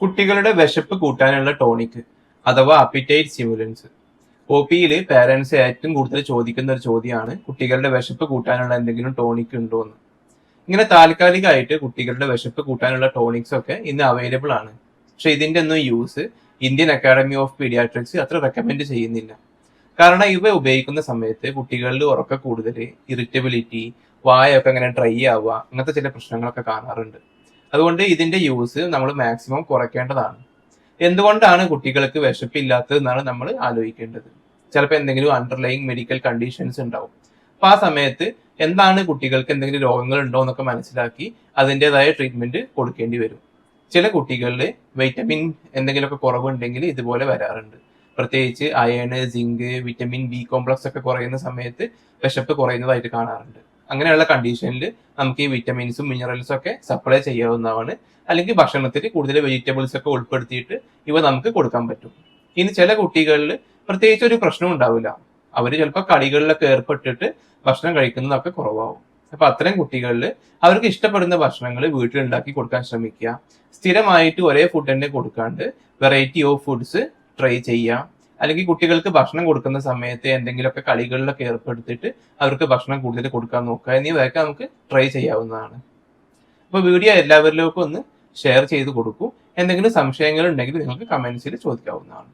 കുട്ടികളുടെ വിശപ്പ് കൂട്ടാനുള്ള ടോണിക് അഥവാ അപ്പിറ്റൈറ്റ് സ്റ്റിമുലൻസ് ഒ പിയിൽ പേരൻസ് ഏറ്റവും കൂടുതൽ ചോദിക്കുന്ന ഒരു ചോദ്യമാണ് കുട്ടികളുടെ വിശപ്പ് കൂട്ടാനുള്ള എന്തെങ്കിലും ടോണിക് ഉണ്ടോ എന്ന്. ഇങ്ങനെ താൽക്കാലികമായിട്ട് കുട്ടികളുടെ വിശപ്പ് കൂട്ടാനുള്ള ടോണിക്സ് ഒക്കെ ഇന്ന് അവൈലബിൾ ആണ്. പക്ഷെ ഇതിന്റെ ഒന്നും use Indian Academy of Paediatrics അത്ര റെക്കമെൻഡ് ചെയ്യുന്നില്ല. കാരണം ഇവ ഉപയോഗിക്കുന്ന സമയത്ത് കുട്ടികളിൽ ഉറക്ക കൂടുതൽ ഇറിറ്റബിലിറ്റി വായൊക്കെ അങ്ങനെ ഡ്രൈ ആവുക അങ്ങനത്തെ ചില പ്രശ്നങ്ങളൊക്കെ കാണാറുണ്ട്. അതുകൊണ്ട് ഇതിന്റെ യൂസ് നമ്മൾ മാക്സിമം കുറയ്ക്കേണ്ടതാണ്. എന്തുകൊണ്ടാണ് കുട്ടികൾക്ക് വിശപ്പില്ലാത്തത് എന്നാണ് നമ്മൾ ആലോചിക്കേണ്ടത്? ചിലപ്പോൾ എന്തെങ്കിലും അണ്ടർലൈങ് മെഡിക്കൽ കണ്ടീഷൻസ് ഉണ്ടാവും. അപ്പൊ ആ സമയത്ത് എന്താണ് കുട്ടികൾക്ക് എന്തെങ്കിലും രോഗങ്ങൾ ഉണ്ടോ എന്നൊക്കെ മനസ്സിലാക്കി അതിന്റെതായ ട്രീറ്റ്മെന്റ് കൊടുക്കേണ്ടി വരും. ചില കുട്ടികളിൽ വൈറ്റമിൻ എന്തെങ്കിലുമൊക്കെ കുറവുണ്ടെങ്കിൽ ഇതുപോലെ വരാറുണ്ട്. പ്രത്യേകിച്ച് iron zinc vitamin B complex ഒക്കെ കുറയുന്ന സമയത്ത് വിശപ്പ് കുറയുന്നതായിട്ട് കാണാറുണ്ട്. അങ്ങനെയുള്ള കണ്ടീഷനിൽ നമുക്ക് ഈ വിറ്റമിൻസും മിനറൽസും ഒക്കെ സപ്ലൈ ചെയ്യാവുന്നതാണ്. അല്ലെങ്കിൽ ഭക്ഷണത്തിൽ കൂടുതൽ വെജിറ്റബിൾസ് ഒക്കെ ഉൾപ്പെടുത്തിയിട്ട് ഇവ നമുക്ക് കൊടുക്കാൻ പറ്റും. ഇനി ചില കുട്ടികളിൽ പ്രത്യേകിച്ച് ഒരു പ്രശ്നം ഉണ്ടാവില്ല. അവർ ചിലപ്പോൾ കളികളിലൊക്കെ ഏർപ്പെട്ടിട്ട് ഭക്ഷണം കഴിക്കുന്നതൊക്കെ കുറവാകും അപ്പൊ അത്തരം കുട്ടികളിൽ അവർക്ക് ഇഷ്ടപ്പെടുന്ന ഭക്ഷണങ്ങൾ വീട്ടിൽ ഉണ്ടാക്കി കൊടുക്കാൻ ശ്രമിക്കുക. സ്ഥിരമായിട്ട് ഒരേ ഫുഡ് തന്നെ കൊടുക്കാണ്ട് വെറൈറ്റി ഓഫ് ഫുഡ്സ് ട്രൈ ചെയ്യാം അല്ലെങ്കിൽ കുട്ടികൾക്ക് ഭക്ഷണം കൊടുക്കുന്ന സമയത്ത് എന്തെങ്കിലുമൊക്കെ കളികളിലൊക്കെ ഏർപ്പെടുത്തിയിട്ട് അവർക്ക് ഭക്ഷണം കൂടുതൽ കൊടുക്കാൻ നോക്കുക എന്നിവയൊക്കെ നമുക്ക് ട്രൈ ചെയ്യാവുന്നതാണ്. അപ്പോൾ വീഡിയോ എല്ലാവരിലേക്കും ഒന്ന് ഷെയർ ചെയ്ത് കൊടുക്കൂ. എന്തെങ്കിലും സംശയങ്ങൾ ഉണ്ടെങ്കിൽ നിങ്ങൾക്ക് കമൻസിൽ ചോദിക്കാവുന്നതാണ്.